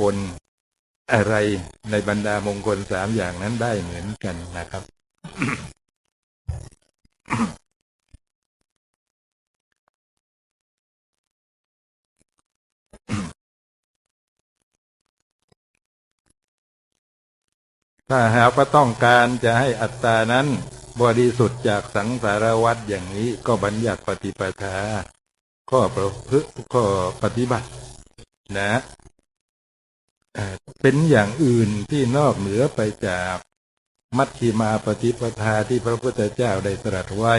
คลอะไรในบรรดามงคลสามอย่างนั้นได้เหมือนกันนะครับ ถ้าหากว่าต้องการจะให้อัตตานั้น บริสุทธิ์จากสังสารวัฏอย่างนี้ก็บัญญัติปฏิปทาข้อประพฤติข้อปฏิบัติ นะ เป็นอย่างอื่นที่นอกเหนือไปจากมัชฌิมาปฏิปทาที่พระพุทธเจ้าได้ตรัสไว้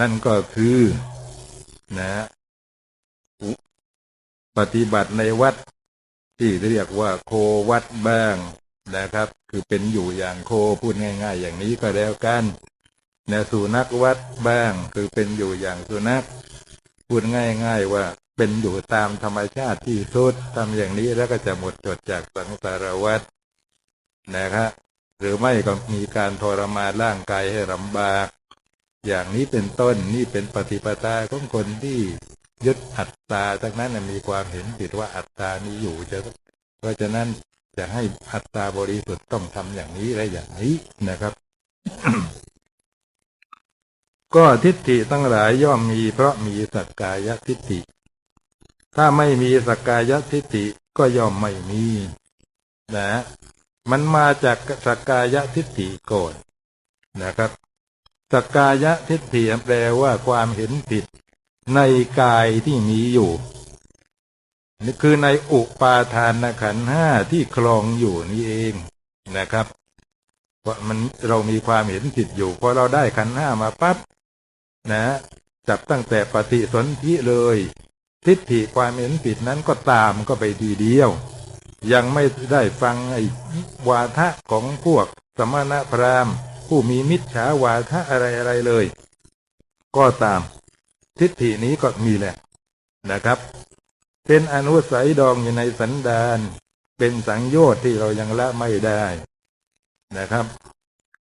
นั่นก็คือนะปฏิบัติในวัดที่เรียกว่าโควัดบ้างนะครับ คือเป็นอยู่อย่างโคพูดง่าย ๆ อย่างนี้ก็แล้วกันนะสุนัขวัดบ้าง คือเป็นอยู่อย่างสุนัขพูดง่าย ๆ ว่า เป็นอยู่ตามธรรมชาติที่สุดทำอย่างนี้แล้วก็จะหมดจดจากสังสารวัฏนะครับหรือไม่ก็มีการทรมานร่างกายให้ลำบาก อย่างนี้เป็นต้นนี่เป็นปฏิปทาของคนที่ยึดอัตตาทั้งนั้นมีความเห็นผิดว่าอัตตานี้อยู่จะเพราะฉะนั้นจะให้อัตตาบริสุทธิ์ต้องทำอย่างนี้และอย่างนี้นะครับ ก็ทิฏฐิทั้งหลายย่อมมีเพราะมีสักกายทิฏฐิ ถ้าไม่มีสกายทิฏฐิก็ย่อมไม่มีนะมันมาจากสกายทิฏฐิก่อนนะครับสกายทิฏฐิแปลว่าความเห็นผิด ในกายที่มีอยู่นี่คือในอุปาทานขันห้าที่คลองอยู่นี่เองนะครับว่ามันเรามีความเห็นผิดอยู่พอเราได้ขันห้ามาปั๊บนะ จับตั้งแต่ปฏิสนธิเลย ทิฏฐิความเห็นผิดนั้นก็ตามก็ไปทีเดียว ยังไม่ได้ฟังไอ้วาทะของพวกสมณพราหมณ์ ผู้มีมิจฉาวาทะอะไรอะไรเลย ก็ตาม ทิฏฐินี้ก็มีแหละนะครับ เป็นอนุสัยดองอยู่ในสันดานเป็นสังโยชน์ที่เรายังละไม่ได้นะครับ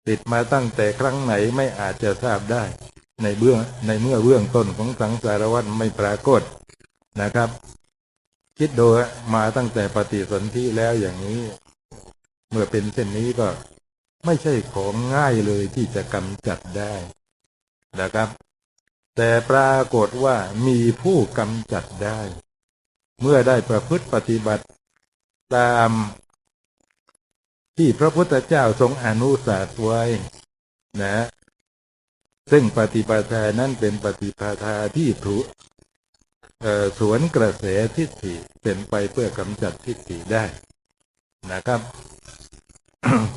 ติดมาตั้งแต่ครั้งไหนไม่อาจจะทราบได้ ในเบื้องในเมื่อเบื้องต้นของสังสารวัฏไม่ปรากฏ นะครับ คิดโดูมาตั้งแต่ปฏิสนธิแล้วอย่างนี้ เมื่อเป็นเช่นนี้ก็ไม่ใช่ของง่ายเลยที่จะกำจัดได้นะครับ แต่ปรากฏว่ามีผู้กำจัดได้ เมื่อได้ประพฤติปฏิบัติตามที่พระพุทธเจ้าทรงอนุสาสไว้นะ ซึ่งปฏิปทานั้นเป็นปฏิปทาที่ถูก สวนกระแสทิฏฐิเป็นไปเพื่อกำจัดทิฏฐิได้นะครับ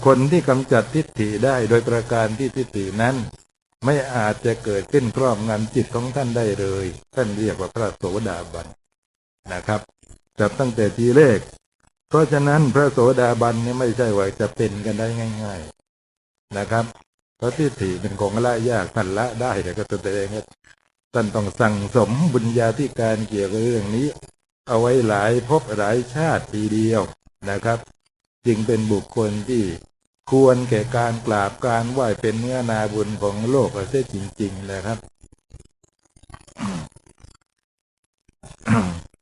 คนที่กำจัดทิฏฐิได้โดยประการที่ทิฏฐินั้น ไม่อาจจะเกิดขึ้นครอบงำจิตของท่านได้เลย ท่านเรียกว่าพระโสดาบันนะครับจับตั้งแต่ทีแรกเพราะฉะนั้นพระโสดาบันนี่ไม่ใช่ว่าจะเป็นกันได้ง่าย ๆนะครับ เพราะทิฏฐิเป็นของละยากท่านละได้แต่ก็ตัวเอง ท่านต้องสั่งสมบุญญาธิการเกี่ยวกับเรื่องนี้ เอาไว้หลายภพหลายชาติทีเดียวนะครับ จึงเป็นบุคคลที่ควรแก่การกราบการไหว้เป็นเนื้อนาบุญของโลกเสียจริงๆนะครับ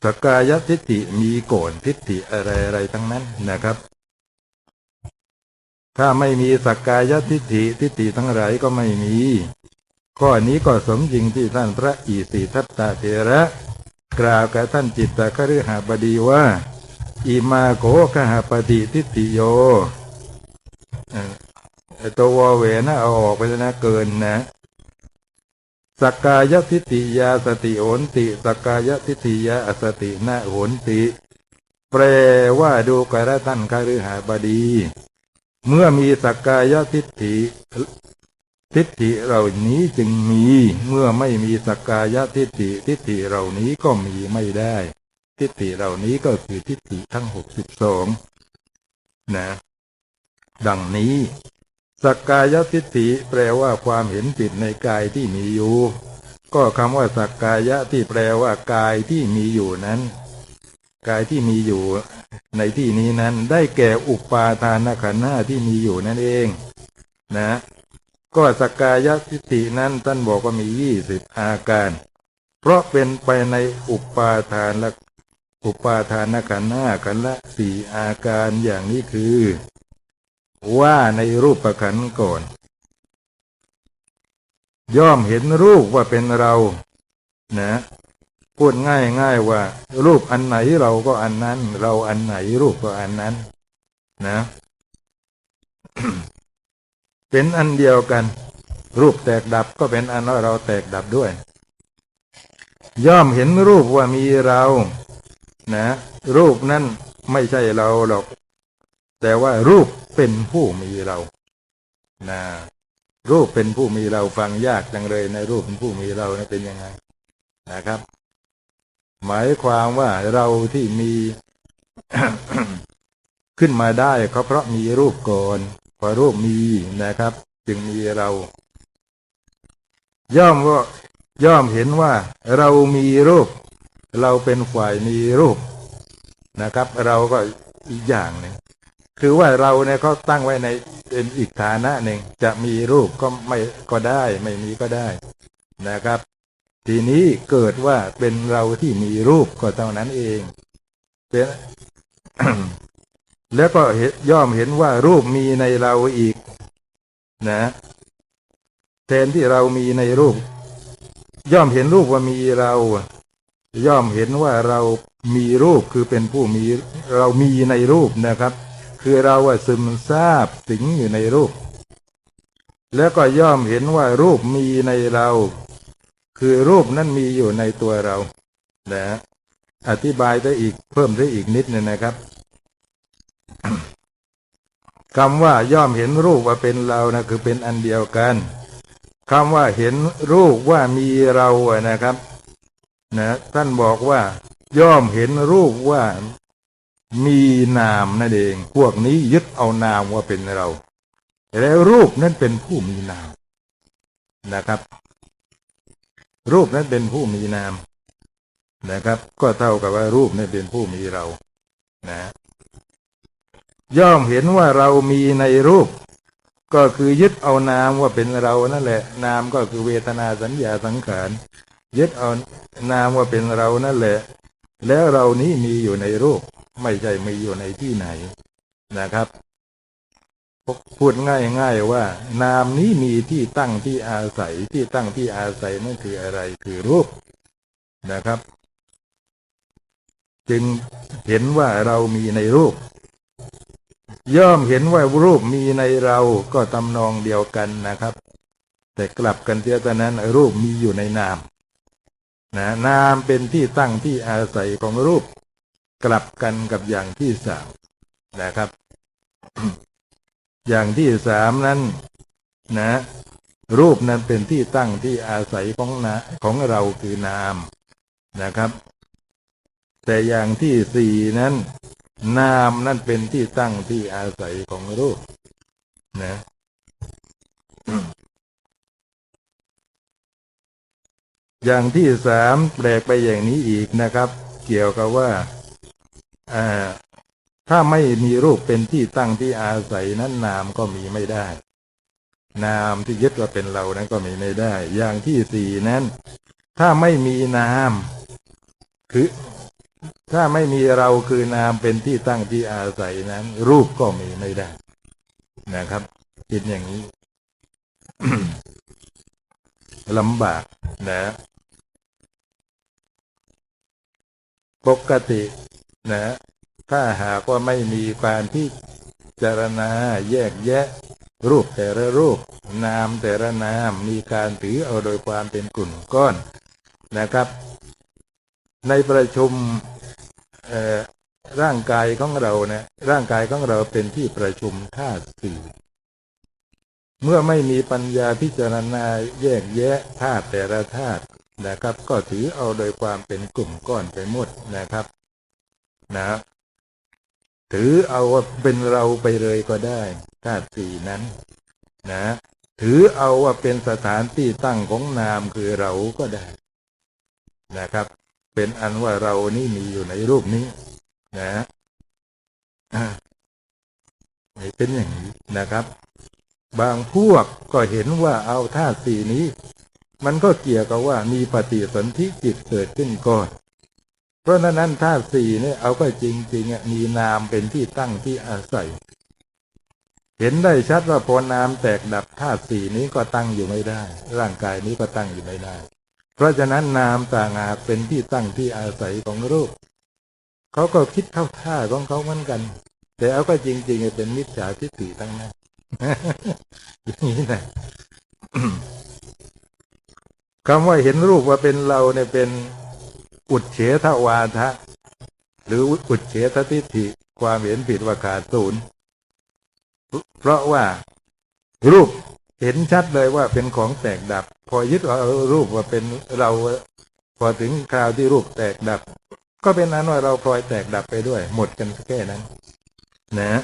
สกายทิฏฐิมีโกนทิฏฐิอะไรๆทั้งนั้นนะครับ ถ้าไม่มีสกกายทิฏฐิทิฏฐิทั้งหลายก็ไม่มี ข้อนี้ก็สมจริงที่ท่านพระอิสิทัตตะเถระ กล่าวกับท่านจิตตะคฤหบดีว่า อิมาโกขหปฏิทิฏฐิโยตัววเวนะเอาออกไปแล้วนะเกินนะสกกายทิฏฐิยาสติโหนติสกกายทิฏฐิยาอสตินาโหนติ แปลว่าดูกระท่านคฤหบดี เมื่อมีสกกายทิฏฐิ ทิฏฐิเหล่านี้จึงมีเมื่อไม่มีสกกายทิฏฐิทิฏฐิเหล่านี้ก็มีไม่ได้ ทิฏฐิเหล่านี้ก็คือทิฏฐิทั้งหกสิบสองนะ ดังนี้สกกายทิฏฐิแปลว่าความเห็นผิดในกายที่มีอยู่ ก็คำว่าสักกายะที่แปลว่ากายที่มีอยู่นั้น กายที่มีอยู่ ในที่นี้นั้นได้แก่อุปาทานขันธ์หน้าที่มีอยู่นั่นเอง นะ ก็สกายทิฏฐินั้นท่านบอกว่ามียี่สิบอาการ เพราะเป็นไปในอุปาทานและอุปาทานขันธ์ห้าขันละสี่อาการอย่างนี้คือ ว่าในรูปประขันธ์ก่อน ย่อมเห็นรูปว่าเป็นเรา นะพูดง่ายง่ายว่า รูปอันไหนเราก็อันนั้น เราอันไหนรูปก็อันนั้น นะ เป็นอันเดียวกัน รูปแตกดับก็เป็นอันว่าเราแตกดับด้วย ย่อมเห็นรูปว่ามีเรา นะ รูปนั้นไม่ใช่เราหรอก แต่ว่ารูปเป็นผู้มีเรา นะรูปเป็นผู้มีเราฟังยากจังเลยในรูปเป็นผู้มีเรานะเป็นยังไงนะครับ หมายความว่าเราที่มี ขึ้นมาได้ก็เพราะมีรูปก่อน พอรูปมีนะครับ จึงมีเรา ย่อมว่าย่อมเห็นว่าเรามีรูป เราเป็นฝ่ายมีรูปนะครับ เราก็อีกอย่างหนึ่งคือว่าเราเนี่ยเขาตั้งไว้ในเป็นอีกฐานะหนึ่งจะมีรูปก็ไม่ก็ได้ ไม่มีก็ได้นะครับ ทีนี้เกิดว่าเป็นเราที่มีรูปก็เท่านั้นเองเป็น แล้วก็เห็นย่อมเห็นว่ารูปมีในเราอีก นะแทนที่เรามีในรูป ย่อมเห็นรูปว่ามีเรา ย่อมเห็นว่าเรามีรูปคือเป็นผู้มีเรามีในรูปนะครับ คือเราว่าซึมซาบสิงอยู่ในรูป แล้วก็ย่อมเห็นว่ารูปมีในเรา คือรูปนั้นมีอยู่ในตัวเรานะอธิบายได้อีกเพิ่มได้อีกนิดนึงนะครับ คำว่าย่อมเห็นรูปว่าเป็นเรานะคือเป็นอันเดียวกันคำว่าเห็นรูปว่ามีเราอะนะครับนะท่านบอกว่า ย่อมเห็นรูปว่ามีนามนั่นเอง พวกนี้ยึดเอานามว่าเป็นเรา แล้วรูปนั้นเป็นผู้มีนามนะครับ รูปนั้นเป็นผู้มีนามนะครับ ก็เท่ากับว่ารูปนั้นเป็นผู้มีเรา นะ ย่อมเห็นว่าเรามีในรูป ก็คือยึดเอานามว่าเป็นเรานั่นแหละ นามก็คือเวทนาสัญญาสังขารยึดเอานามว่าเป็นเรานั่นแหละ แล้วเรานี้มีอยู่ในรูป ไม่ใช่มีอยู่ในที่ไหนนะครับพูดง่ายๆว่า นามนี้มีที่ตั้งที่อาศัยที่ตั้งที่อาศัยนั่นคืออะไรคือรูปนะครับ จึงเห็นว่าเรามีในรูป ย่อมเห็นว่ารูปมีในเราก็ตำนองเดียวกันนะครับ แต่กลับกันเทียตอนนั้นรูปมีอยู่ในนามนะนามเป็นที่ตั้งที่อาศัยของรูป กลับกันกับอย่างที่สามนะครับ อย่างที่สามนั้นนะ รูปนั้นเป็นที่ตั้งที่อาศัยของนะของเราคือนามนะครับ แต่อย่างที่สี่นั้น นามนั่นเป็นที่ตั้งที่อาศัยของรูปนะอย่างที่สามแปลกไปอย่างนี้อีกนะครับ เกี่ยวกับว่าอ่าถ้าไม่มีรูปเป็นที่ตั้งที่อาศัยนั้นนามก็มีไม่ได้ นามที่ยึดว่าเป็นเรานั้นก็มีไม่ได้ อย่างที่สี่นั้น ถ้าไม่มีนาม คือ ถ้าไม่มีเราคือนามเป็นที่ตั้งที่อาศัยนั้น รูปก็มีไม่ได้ นะครับคิดอย่างนี้ลำบากนะ ปกตินะ ถ้าหากว่าไม่มีการที่จารณาแยกแยะ รูปแต่ละรูป นามแต่ละนามมีการถือเอาโดยความเป็นกลุ่มก้อนนะครับ ในประชุม ร่างกายของเราเนะี่ยร่างกายของเราเป็นที่ประชุมธาตุสี่เมื่อไม่มีปัญญาพิจารณาแยกแยะธาตุแต่ละธาตุนะครับ ก็ถือเอาโดยความเป็นกลุ่มก้อนไปหมดนะครับนะถือเอาว่าเป็นเราไปเลยก็ได้ธาตุสี่นั้น นะ ถือเอาว่าเป็นสถานที่ตั้งของนามคือเราก็ได้นะครับ เป็นอันว่าเรานี่มีอยู่ในรูปนี้ นะเป็นอย่างนี้นะครับ บางพวกก็เห็นว่าเอาธาตุสี่นี้ มันก็เกี่ยวกับว่ามีปฏิสนธิจิตเกิดขึ้นก่อนเพราะนั้นธาตุสี่เนี่ยเอาก็จริงๆอะมีนามเป็นที่ตั้งที่อาศัย เห็นได้ชัดว่าพอนามแตกดับธาตุสี่นี้ก็ตั้งอยู่ไม่ได้ ร่างกายนี้ก็ตั้งอยู่ไม่ได้ เพราะฉะนั้นนามต่างหากเป็นที่ตั้งที่อาศัยของรูป เขาก็คิดเข้าท่าของเขาเหมือนกัน แต่เอาก็จริงๆเป็นมิจฉาทิฏฐิทั้งนั้นอย่างนี้นะคำว่าเห็นรูปว่าเป็นเราเนี่ยเป็นอุดเฉทวาทะ หรืออุดเฉททิฏฐิความเห็นผิดว่าขาดศูนย์เพราะว่ารูป เห็นชัดเลยว่าเป็นของแตกดับ พอยึดเอารูปว่าเป็นเราพอถึงคราวที่รูปแตกดับ ก็เป็นนั้นว่าเราพลอยแตกดับไปด้วย หมดกันแค่นั้น นะ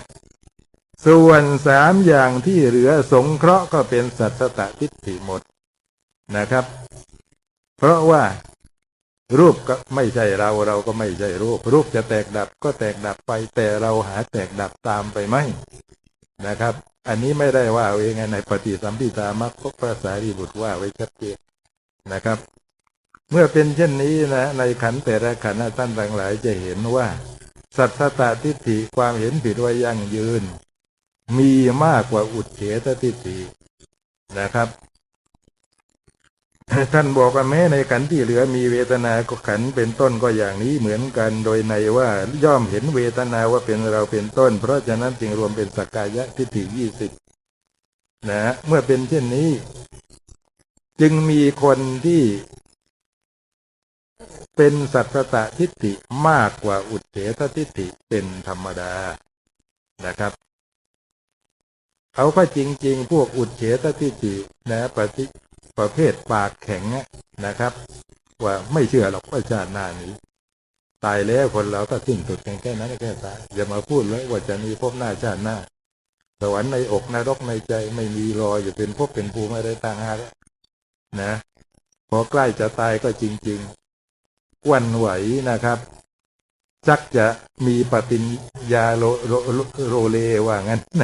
ส่วนสามอย่างที่เหลือสงเคราะห์ก็เป็นสัตตทิฏฐิหมดนะครับ เพราะว่ารูปก็ไม่ใช่เราเราก็ไม่ใช่รูป รูปจะแตกดับก็แตกดับไปแต่เราหาแตกดับตามไปไหมนะครับ อันนี้ไม่ได้ว่าเองในปฏิสัมพิธามัคคพระสารีบุตรว่าไว้ชัดเจนนะครับ เมื่อเป็นเช่นนี้นะ ในขันแต่ละขันท่านทั้งหลายจะเห็นว่า สัตตทิฏฐิความเห็นผิดว่ายั่งยืน มีมากกว่าอุดเฉตทิฏฐินะครับ ท่านบอกว่าแม้ในขันธ์ที่เหลือมีเวทนาก็ขันธ์เป็นต้นก็อย่างนี้เหมือนกัน โดยในว่าย่อมเห็นเวทนาว่าเป็นเราเป็นต้น เพราะฉะนั้นจึงรวมเป็นสักกายะทิฏฐิยี่สิบนะเมื่อเป็นเช่นนี้ จึงมีคนที่ เป็นสัตตะทิฏฐิมากกว่าอุเฉททิฏฐิเป็นธรรมดานะครับเขาก็จริง ๆ พวกอุดเฉททิฏฐินะปฏิ ประเภทปากแข็งนะครับ ว่าไม่เชื่อหรอกว่าชาติหน้านี้ ตายแล้วคนเราก็สิ้นสุดแค่นั้นแค่ตายอย่ามาพูดเลยว่าจะมีพบหน้าชาติหน้าสวรรค์ในอกนรกในใจไม่มีรออยู่เป็นพบเป็นภูมิอะไรต่างหากนะพอใกล้จะตายก็จริงๆวันไหวนะครับ จักจะมีปฏิญญาโลโลโรเลว่างั้นน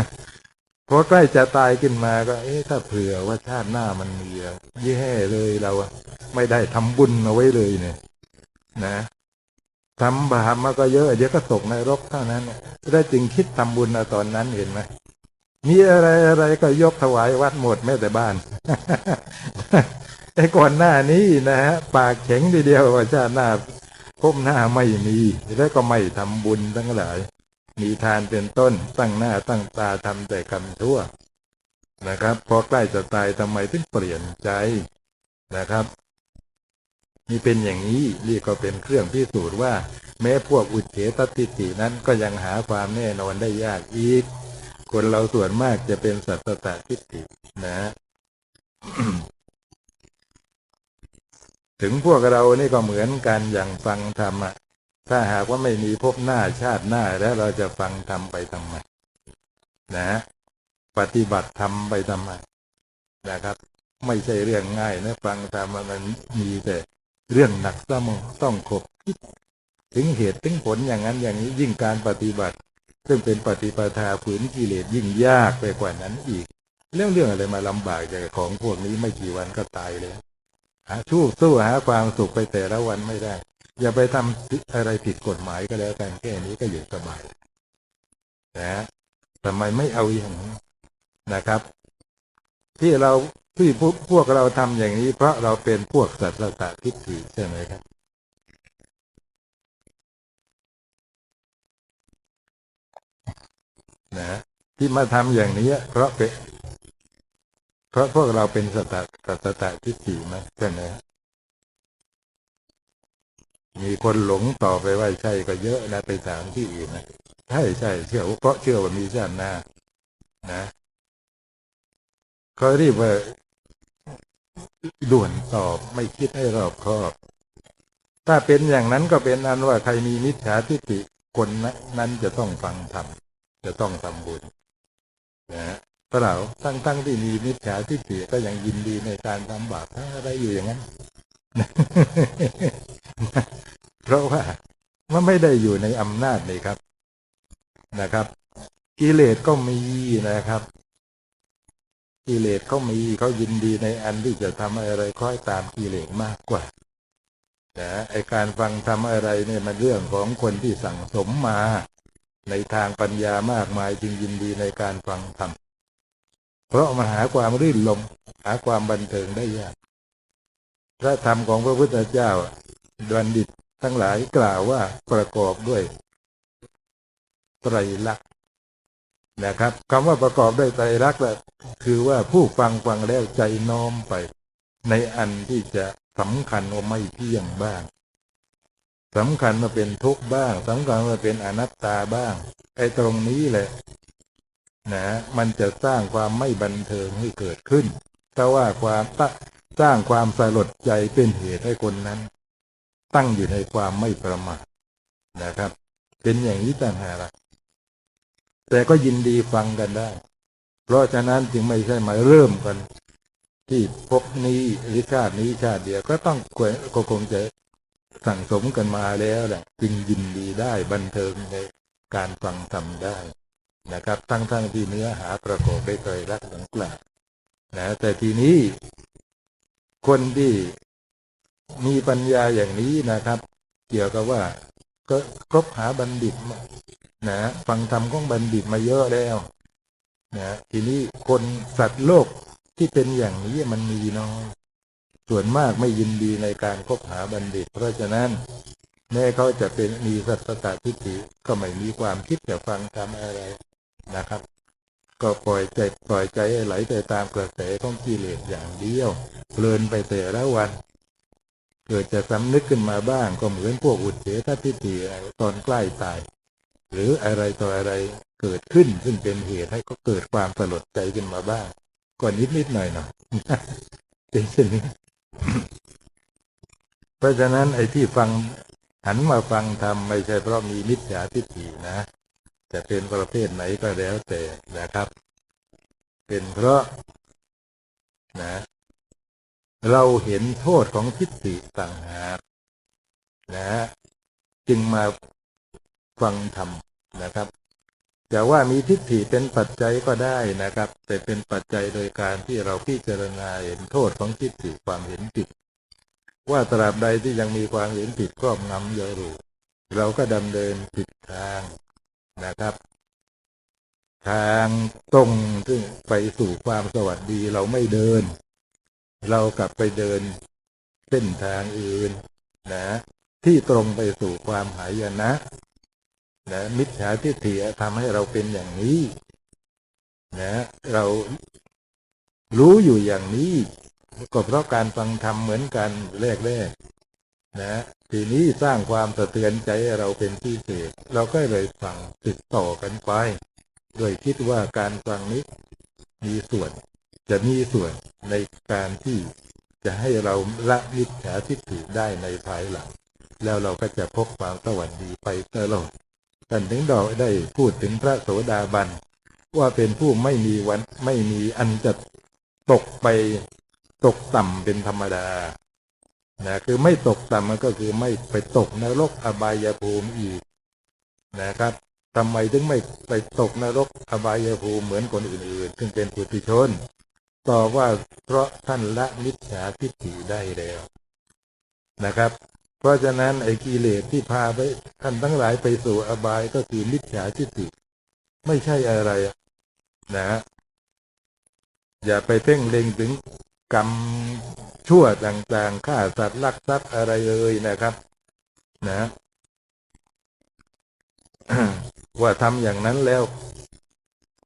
ะ พอใกล้จะตายขึ้นมาก็เอ๊ะถ้าเผื่อว่าชาติหน้ามันมีแย่เลยเราไม่ได้ทำบุญเอาไว้เลยเนี่ย นะทำบาปมาก็เยอะเดี๋ยวก็ตกในรกเท่านั้นได้จึงคิดทำบุญเอาตอนนั้นเห็นไหมมีอะไรอะไรก็ยกถวายวัดหมดแม้แต่บ้านไอ้ก่อนหน้านี้นะฮะปากแข็งทีเดียวว่าชาติหน้าพบหน้าไม่มีแล้วก็ไม่ทำบุญทั้งหลาย มีทานเป็นต้น ตั้งหน้าตั้งตาทำแต่กรรมทั่วนะครับ พอใกล้จะตายทำไมถึงเปลี่ยนใจนะครับนี่เป็นอย่างนี้นี่ก็เป็นเครื่องพิสูจน์ว่า แม้พวกอุเฉตติตินั้นก็ยังหาความแน่นอนได้ยากอีก คนเราส่วนมากจะเป็นสัตตะทิฏฐินะ ถึงพวกเรานี่ก็เหมือนกันอย่างฟังธรรมะ ถ้าหากว่าไม่มีพบหน้าชาติหน้าแล้วเราจะฟังธรรมไปทำไมนะ ปฏิบัติธรรมไปทำไมนะครับ ไม่ใช่เรื่องง่ายนะฟังธรรมมันมีแต่เรื่องหนักสมองต้องขบคิดถึงเหตุถึงผลอย่างนั้นอย่างนี้ยิ่งการปฏิบัติ ซึ่งเป็นปฏิปทาฝืนกิเลสยิ่งยากไปกว่านั้นอีกเรื่องเรื่องอะไรมาลำบากจากของพวกนี้ไม่กี่วันก็ตายเลยหาชู้สู้หาความสุขไปแต่ละวันไม่ได้ อย่าไปทำอะไรผิดกฎหมายก็แล้วกันแค่นี้ก็อยู่สบายนะทำไมไม่เอาอย่างนี้นะครับ ที่เราที่พวกพวกเราทำอย่างนี้ เพราะเราเป็นพวกสัตตะทิฏฐิใช่ไหมครับนะที่มาทำอย่างนี้เพราะเป็นเพราะพวกเราเป็นสัตตะสัตตะทิฏฐิไหมใช่ไหม มีคนหลงต่อไปว่าใช่ก็เยอะนะไปถามที่อื่นนะใช่ใช่เชื่อเพราะเชื่อว่ามีชาติหน้านะเขารีบว่าด่วนตอบไม่คิดให้รอบคอบ ถ้าเป็นอย่างนั้นก็เป็นอันว่าใครมีมิจฉาทิฏฐิคนนั้นจะต้องฟังธรรมจะต้องทำบุญนะเปล่าทั้งทั้งที่มีมิจฉาทิฏฐิก็ยังยินดีในการทำบาปทั้งอะไรอยู่อย่างนั้น เพราะว่ามันไม่ได้อยู่ในอำนาจเลยครับนะครับ กิเลสก็มีนะครับ กิเลสเขามีเขายินดีในอันที่จะทำอะไรคล้อยตามกิเลสมากกว่านะไอการฟังทำอะไรเนี่ยมันเรื่องของคนที่สั่งสมมา ในทางปัญญามากมายจึงยินดีในการฟังธรรมเพราะมันหาความรื่นลมหาความบันเทิงได้ยาก พระธรรมของพระพุทธเจ้าดันดิตทั้งหลายกล่าวว่าประกอบด้วยไตรลักษณ์นะครับคำว่าประกอบด้วยไตรลักษณ์แหละคือว่าผู้ฟังฟังแล้วใจน้อมไป ในอันที่จะสำคัญว่าไม่เที่ยงบ้างสำคัญมาเป็นทุกข์บ้างสำคัญมาเป็นอนัตตาบ้าง ไอ้ตรงนี้แหละนะมันจะสร้างความไม่บันเทิงให้เกิดขึ้น เพราะว่าความต สร้างความสลดใจเป็นเหตุให้คนนั้น ตั้งอยู่ในความไม่ประมาทนะครับ เป็นอย่างนี้ต่างหากละแต่ก็ยินดีฟังกันได้ เพราะฉะนั้นจึงไม่ใช่มาเริ่มกัน ที่พบนี้หรือชาตินี้ชาติเดียวก็ต้องก็คงจะสั่งสมกันมาแล้วแหละจึงยินดีได้บันเทิงในการฟังทำได้นะครับทั้งทั้งที่เนื้อหาประกอบได้เคยรักหลังกล่าวนะแต่ทีนี้ คนที่มีปัญญาอย่างนี้นะครับ เกี่ยวกับว่า ก็คบหาบัณฑิตนะฟังธรรมของบัณฑิตมาเยอะแล้วนะทีนี้คนสัตว์โลกที่เป็นอย่างนี้มันมีน้อยส่วนมากไม่ยินดีในการคบหาบัณฑิต เพราะฉะนั้นแม้เขาจะเป็นมีสัตตทิฏฐิก็ไม่มีความคิดจะฟังทำอะไรนะครับ ก็ปล่อยใจปล่อยใจไหลไปตามกระแสของกิเลสอย่างเดียว เพลินไปแต่ละวัน เกิดจะสำนึกขึ้นมาบ้างก็เหมือนพวกอุดเฉททิฏฐิตอนใกล้ตาย หรืออะไรต่ออะไรเกิดขึ้นซึ่งเป็นเหตุให้ก็เกิดความสลดใจขึ้นมาบ้างก่อนนิดนิดหน่อยหน่อยเป็นเช่นนี้เพราะฉะนั้นไอ้ที่ฟังหันมาฟังทำไม่ใช่เพราะมีมิจฉาทิฏฐินะ จะเป็นประเภทไหนก็แล้วแต่นะครับ เป็นเพราะนะ เราเห็นโทษของทิฏฐิต่างหากนะจึงมาฟังธรรมนะครับแต่ว่ามีทิฏฐิเป็นปัจจัยก็ได้นะครับ แต่เป็นปัจจัยโดยการที่เราพิจารณาเห็นโทษของทิฏฐิความเห็นผิด ว่าตราบใดที่ยังมีความเห็นผิดครอบงำเยอะรูเราก็ดำเนินผิดทาง นะครับ ทางตรงซึ่งไปสู่ความสวัสดีเราไม่เดิน เรากลับไปเดินเส้นทางอื่น นะ ที่ตรงไปสู่ความหายนะนะมิจฉาทิฏฐิทำให้เราเป็นอย่างนี้ นะ เรารู้อยู่อย่างนี้ก็เพราะการฟังธรรมเหมือนกันแรกๆ นะทีนี้สร้างความสะเทือนใจเราเป็นพิเศษเราก็เลยฟังติดต่อกันไป โดยคิดว่าการฟังนี้มีส่วน จะมีส่วนในการที่จะให้เราละมิจฉาทิฏฐิได้ในภายหลัง แล้วเราก็จะพบความสวัสดีไปตลอดท่านถึงดอกได้พูดถึงพระโสดาบัน ว่าเป็นผู้ไม่มีวันไม่มีอันจะตกไปตกต่ำเป็นธรรมดา นะคือไม่ตกต่ำมันก็คือไม่ไปตกนรกอบายภูมิอีกนะครับทำไมถึงไม่ไปตกนรกอบายภูมิเหมือนคนอื่นๆซึ่งเป็นปุถุชนตอบว่าเพราะท่านละมิจฉาทิฏฐิได้แล้วนะครับ เพราะฉะนั้นไอ้กิเลสที่พาไปท่านทั้งหลายไปสู่อบายก็คือมิจฉาทิฏฐิไม่ใช่อะไรนะอย่าไปเพ่งเล็งถึง กรรมชั่วต่างๆฆ่าสัตว์ลักทรัพย์อะไรเลยนะครับ นะว่าทำอย่างนั้นแล้ว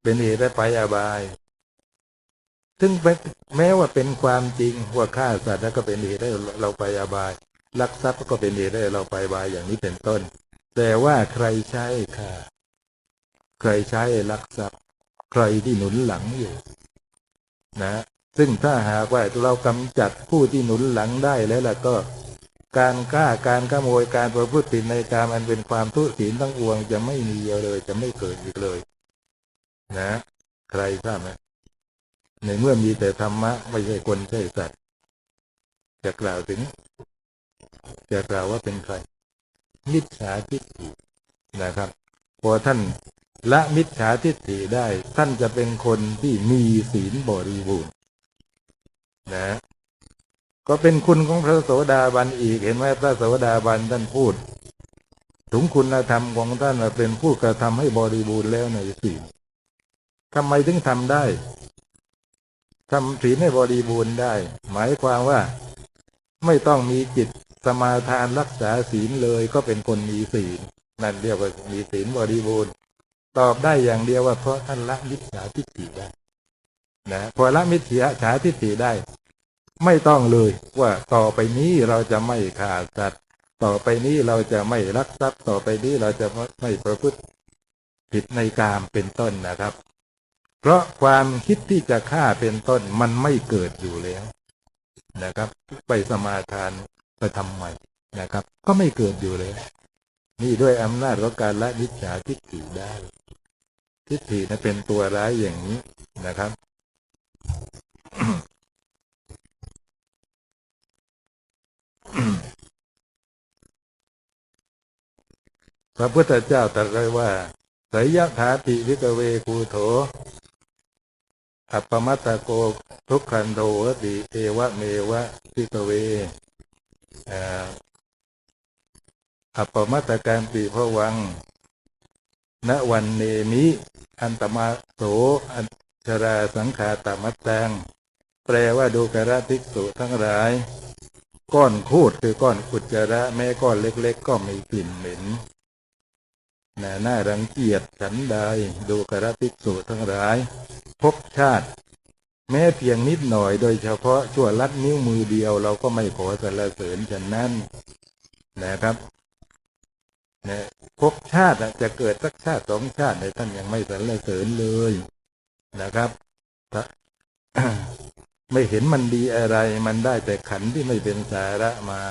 เป็นเหตุให้ไปอบาย ซึ่งแม้ว่าเป็นความจริงว่าฆ่าสัตว์แล้วก็เป็นเหตุให้เราไปอบายลักทรัพย์ก็เป็นเหตุให้เราไปบายอย่างนี้เป็นต้น แต่ว่าใครใช้ค่ะ ใครใช้ลักทรัพย์ ใครที่หนุนหลังอยู่ นะ ซึ่งถ้าหากว่าเรากำจัดผู้ที่หนุนหลังได้แล้วล่ะก็ การกล้าการขโมยการประพฤติผิดในการอันเป็นความทุศีลทั้งอวงจะไม่มีเลย จะไม่เกิดอีกเลย นะ ใครทราบไหมในเมื่อมีแต่ธรรมะไม่ใช่คนใช่สัตว์จะกล่าวถึง จะกล่าวว่าเป็นใคร มิจฉาทิฏฐินะครับ พอท่านละมิจฉาทิฏฐิได้ ท่านจะเป็นคนที่มีศีลบริบูรณ์ นะก็เป็นคุณของพระโสดาบันอีกเห็นไหมพระโสดาบันท่านพูด ถึงคุณธรรมของท่านเป็นผู้กระทำให้บริบูรณ์แล้วในศีลทำไมถึงทำได้ทำศีลให้บริบูรณ์ได้ หมายความว่าไม่ต้องมีจิตสมาทานรักษาศีลเลยก็เป็นคนมีศีลนั่นเรียกว่ามีศีลบริบูรณ์ ตอบได้อย่างเดียวว่าเพราะท่านละมิจฉาทิฏฐิได้นะพอละมิจฉาทิฏฐิได้ ไม่ต้องเลยว่าต่อไปนี้เราจะไม่ฆ่าสัตว์ต่อไปนี้เราจะไม่รักทรัพย์ต่อไปนี้เราจะไม่ประพฤติผิดในกามเป็นต้นนะครับ เพราะความคิดที่จะฆ่าเป็นต้นมันไม่เกิดอยู่แล้วนะครับ ไปสมาทานไปทำใหม่นะครับ ก็ไม่เกิดอยู่เลยนี่ด้วยอำนาจของการละมิจฉาทิฏฐิได้ ทิฏฐินะเป็นตัวร้ายอย่างนี้นะครับ พระพุทธเจ้าตรัสไว้ว่าสยถาติวิกเวคูโถ อัปปมัตตโกทุกขันโดวติเอวะเมวะพิกเวอัปปมัตตการปีพวังณวันเนมิ อันตมาโสอัญชราสังขาตามัตตัง แปลว่าดูกระภิกษุทั้งหลาย ก้อนคูดคือก้อนอุจจาระแม้ก้อนเล็ก ๆ ก็มีกลิ่นเหม็นน่าน่ารังเกียจฉันใดดูกระภิกษุทั้งหลาย พบชาติ แม้เพียงนิดหน่อยโดยเฉพาะชั่วลัดนิ้วมือเดียวเราก็ไม่ขอสรรเสริญฉันนั้นนะครับนะพบชาติจะเกิดสักชาติสองชาติในท่านยังไม่สรรเสริญเลยนะครับ ไม่เห็นมันดีอะไร มันได้แต่ขันที่ไม่เป็นสาระมา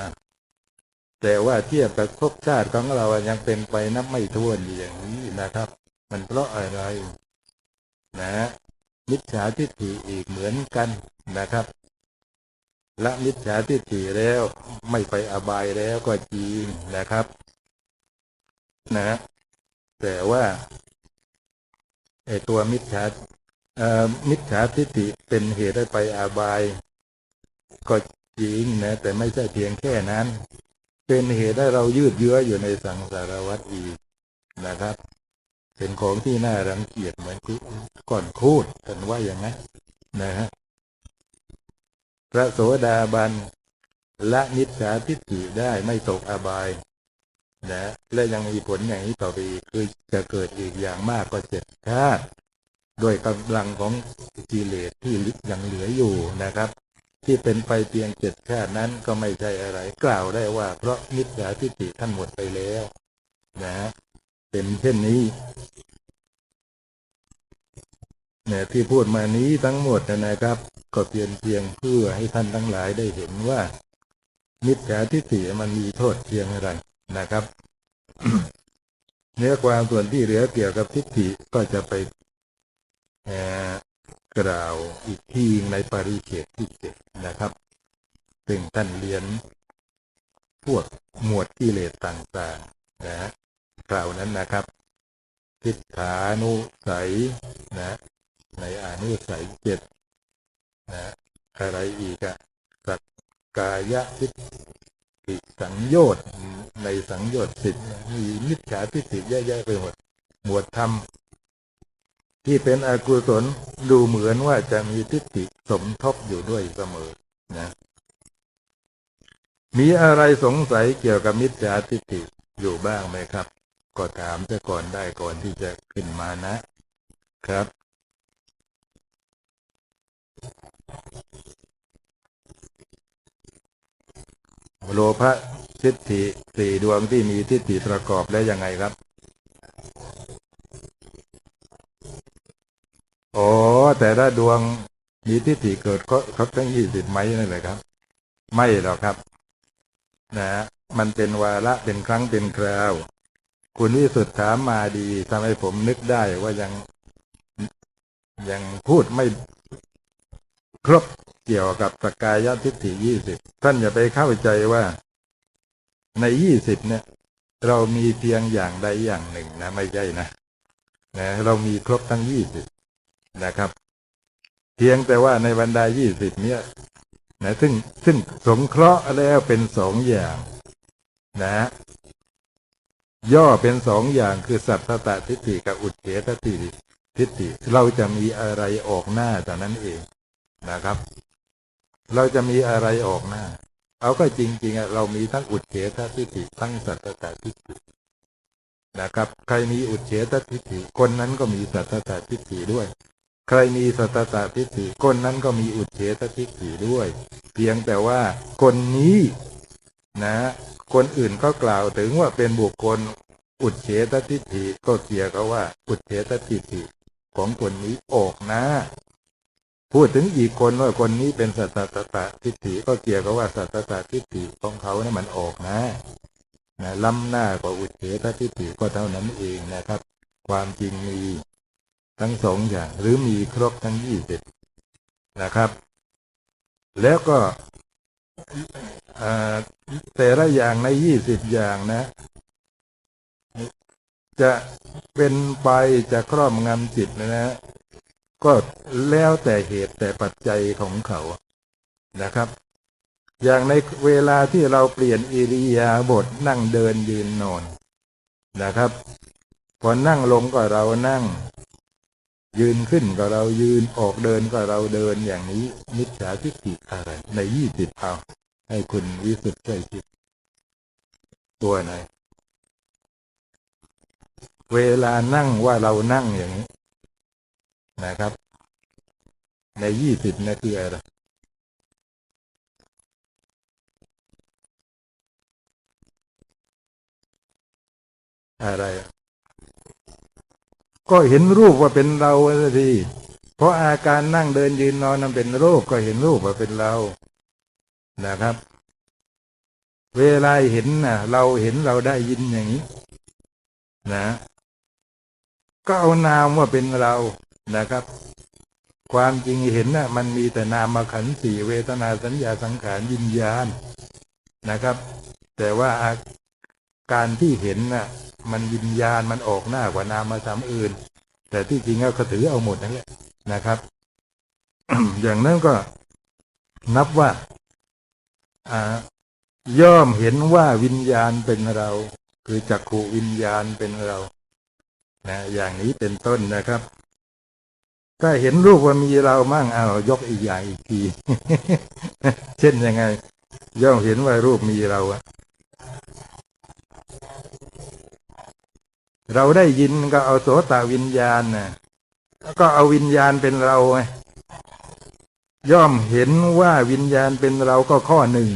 แต่ว่าเทียบกับภพชาติของเราอะยังเป็นไปนับไม่ถ้วนอย่างนี้นะครับ มันเพราะอะไร นะมิจฉาทิฏฐิอีกเหมือนกันนะครับละมิจฉาทิฏฐิแล้วไม่ไปอบายแล้วก็จริงนะครับ นะ แต่ว่าไอตัวมิจฉา มิจฉาทิฏฐิเป็นเหตุให้ไปอาบาย ก็จริงนะแต่ไม่ใช่เพียงแค่นั้น เป็นเหตุให้เรายืดเยื้ออยู่ในสังสารวัฏอีกนะครับ เป็นของที่น่ารังเกียจเหมือนก่อนคูดท่านว่าอย่างนั้นนะฮะพระโสดาบันละนิสาทิฏฐิได้ไม่ตกอาบายนะและยังมีผลอย่างนี้ต่อไปอีกคือจะเกิดอีกอย่างมากก็เจ็ดชาติ ด้วยกำลังของกิเลสที่ยังเหลืออยู่นะครับ ที่เป็นไปเพียงเจ็ดชาตินั้นก็ไม่ใช่อะไร กล่าวได้ว่าเพราะมิจฉาทิฏฐิท่านหมดไปแล้วนะเป็นเช่นนี้เนี่ยที่พูดมานี้ทั้งหมดนะครับ ก็เพียงเพียงเพื่อให้ท่านทั้งหลายได้เห็นว่า มิจฉาทิฏฐิมันมีโทษเพียงอะไรนะครับ เนื้อความส่วนที่เหลือเกี่ยวกับทิฏฐิก็จะไป กล่าวอีกที่ในปริเขตที่เจ็ดนะครับ ซึ่งท่านเรียนพวกหมวดกิเลสต่างๆนะกล่าวนั้นนะครับทิฏฐานุสัยนะในอานุสัยเจ็ดนะอะไรอีกอะสักกายทิฏฐิสังโยชน์ในสังโยชน์สิบมีมิจฉาทิฏฐิเยอะแยะไปหมดหมวดธรรม ที่เป็นอกุศลดูเหมือนว่าจะมีทิฏฐิสมทบอยู่ด้วยเสมอนะมีอะไรสงสัยเกี่ยวกับมิจฉาทิฏฐิอยู่บ้างไหมครับ ก็ถามจะก่อนได้ก่อนที่จะขึ้นมานะครับ โลภะทิฏฐิสี่ดวงที่มีทิฏฐิประกอบได้ยังไงครับ โอ้ แต่ละดวงมีทิฏฐิเกิดก็ครบทั้งยี่สิบไหมนั่นแหละครับ ไม่หรอกครับ นะมันเป็นวาระเป็นครั้งเป็นคราว คุณวิสุทธ์ถามมาดีทำให้ผมนึกได้ว่ายังยังพูดไม่ครบเกี่ยวกับสกายทิฏฐิยี่สิบท่านอย่าไปเข้าใจว่า ในยี่สิบเนี่ย เรามีเพียงอย่างใดอย่างหนึ่งนะ ไม่ใช่นะนะ เรามีครบทั้งยี่สิบนะครับ เพียงแต่ว่าในบรรดายี่สิบเนี่ยนะซึ่งซึ่งสงเคราะห์แล้วเป็นสองอย่าง นะ ย่อเป็นสองอย่างคือสัตตตทิฏฐิกับอุเฉททิฏฐิทิฏฐิเราจะมีอะไรออกหน้าแต่นั้นเองนะครับ เราจะมีอะไรออกหน้า เอาก็จริงๆอะเรามีทั้งอุเฉททิฏฐิทั้งสัตตตทิฏฐินะครับ ใครมีอุเฉททิฏฐิคนนั้นก็มีสัตตตทิฏฐิด้วย ใครมีสัตตตทิฏฐิคนนั้นก็มีอุเฉททิฏฐิด้วย เพียงแต่ว่าคนนี้นะ คนอื่นก็กล่าวถึงว่าเป็นบุคคลอุเฉททิฏฐิก็เกี่ยวกับว่า อุเฉททิฏฐิของคนนี้ออกน้าพูดถึงอีกคนว่าคนนี้เป็นสัตตตทิฏฐิก็เกี่ยวกับว่าสัตตตทิฏฐิของเขาเนี่ยมันออกนะนะล้ำหน้ากว่าอุเฉททิฏฐิก็เท่านั้นเองนะครับ ความจริงมี ทั้งสองอย่าง หรือมีครบทั้งยี่สิบนะครับ แล้วก็แต่ละอย่างในยี่สิบอย่างนะ จะเป็นไปจะครอบงำจิตนะ ก็แล้วแต่เหตุแต่ปัจจัยของเขานะครับ อย่างในเวลาที่เราเปลี่ยนอิริยาบถนั่งเดินยืนนอนนะครับ พอนั่งลงก็เรานั่ง ยืนขึ้นก็เรายืนออกเดินก็เราเดินอย่างนี้ มิจฉาทิฏฐิอะไรในยี่สิบเอาให้คุณวิสุทธ์ช่วยคิดตัวไหนเวลานั่งว่าเรานั่งอย่างนี้ นะครับ ในยี่สิบนะคืออะไรอะไร ก็เห็นรูปว่าเป็นเราสักทีเพราะอาการนั่งเดินยืนนอนนั้นเป็นรูปก็เห็นรูปว่าเป็นเรานะครับ เวลาเห็นนะเราเห็นเราได้ยินอย่างนี้ นะ ก็เอานามว่าเป็นเรานะครับ ความจริงเห็นนะ่ะ มันมีแต่นามขันสี่เวทนาสัญญาสังขารยินญาณนะครับ แต่ว่า การที่เห็นน่ะ มันวิญญาณมันออกหน้ากว่านามธรรมอื่น แต่ที่จริงก็ถือเอาหมดนั่นแหละนะครับ อย่างนั้นก็นับว่าอ่าย่อมเห็นว่าวิญญาณเป็นเรา คือจักขูวิญญาณเป็นเรานะอย่างนี้เป็นต้นนะครับถ้าเห็นรูปว่ามีเรามั่งเอายกอีกอย่างอีกที เช่นยังไง ย่อมเห็นว่ารูปมีเราอะ เราได้ยินก็เอาโสตวิญญาณนะก็เอาวิญญาณเป็นเราไงย่อมเห็นว่าวิญญาณเป็นเราก็ข้อหนึ่ง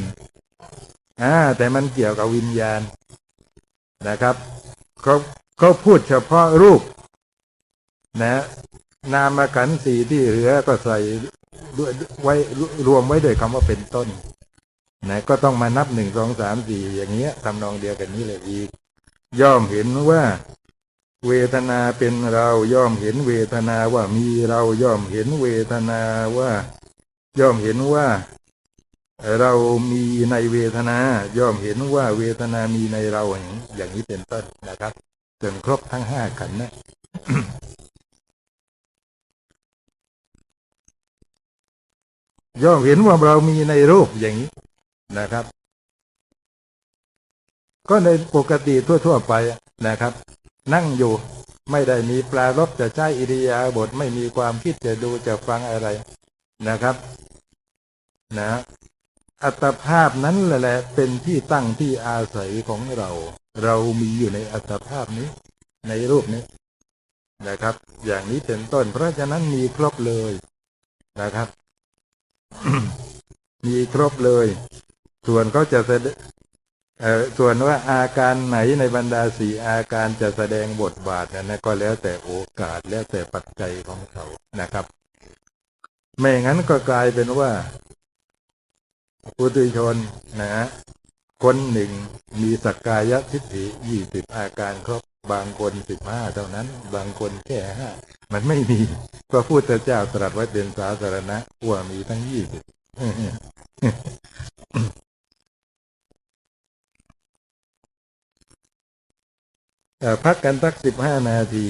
อ่าแต่มันเกี่ยวกับวิญญาณนะครับเขาเขาพูดเฉพาะรูป นะ นามขันสีที่เหลือก็ใส่ด้วยไว้รวมไว้ด้วยคำว่าเป็นต้น นะก็ต้องมานับหนึ่งสองสามสี่อย่างเงี้ยทำนองเดียวกันนี้เลยอีก ย่อมเห็นว่า เวทนาเป็นเราย่อมเห็นเวทนาว่ามีเราย่อมเห็นเวทนาว่า ย่อมเห็นว่า เรามีในเวทนา ย่อมเห็นว่าเวทนามีในเราอย่างนี้เป็นต้นนะครับจนครบทั้งห้าขันนะย่อมเห็นว่าเรามีในรูปอย่างนี้ นะครับ ก็ในปกติทั่ว ๆ ไปนะครับ นั่งอยู่ไม่ได้มีปลารบจะใช้อิริยาบถไม่มีความคิดจะดูจะฟังอะไรนะครับ นะอัตภาพนั้นแหละเป็นที่ตั้งที่อาศัยของเรา เรามีอยู่ในอัตภาพนี้ ในรูปนี้นะครับ อย่างนี้เป็นต้น เพราะฉะนั้นมีครบเลยนะครับ มีครบเลย ส่วนเขาจะแสดงเอ่อส่วนว่าอาการไหนในบรรดาสี่อาการจะแสดงบทบาทนั้นนะก็แล้วแต่โอกาสแล้วแต่ปัจจัยของเขานะครับ ไม่งั้นก็กลายเป็นว่าปุถุชนนะคนหนึ่งมีสักกายทิฏฐิยี่สิบอาการครบบางคนสิบห้าเท่านั้น บางคนแค่ห้ามันไม่มีพระพุทธเจ้าตรัสไว้เป็นสาธารณะว่ามีทั้งยี่สิบ เอ่อ พักกันสักสิบห้านาที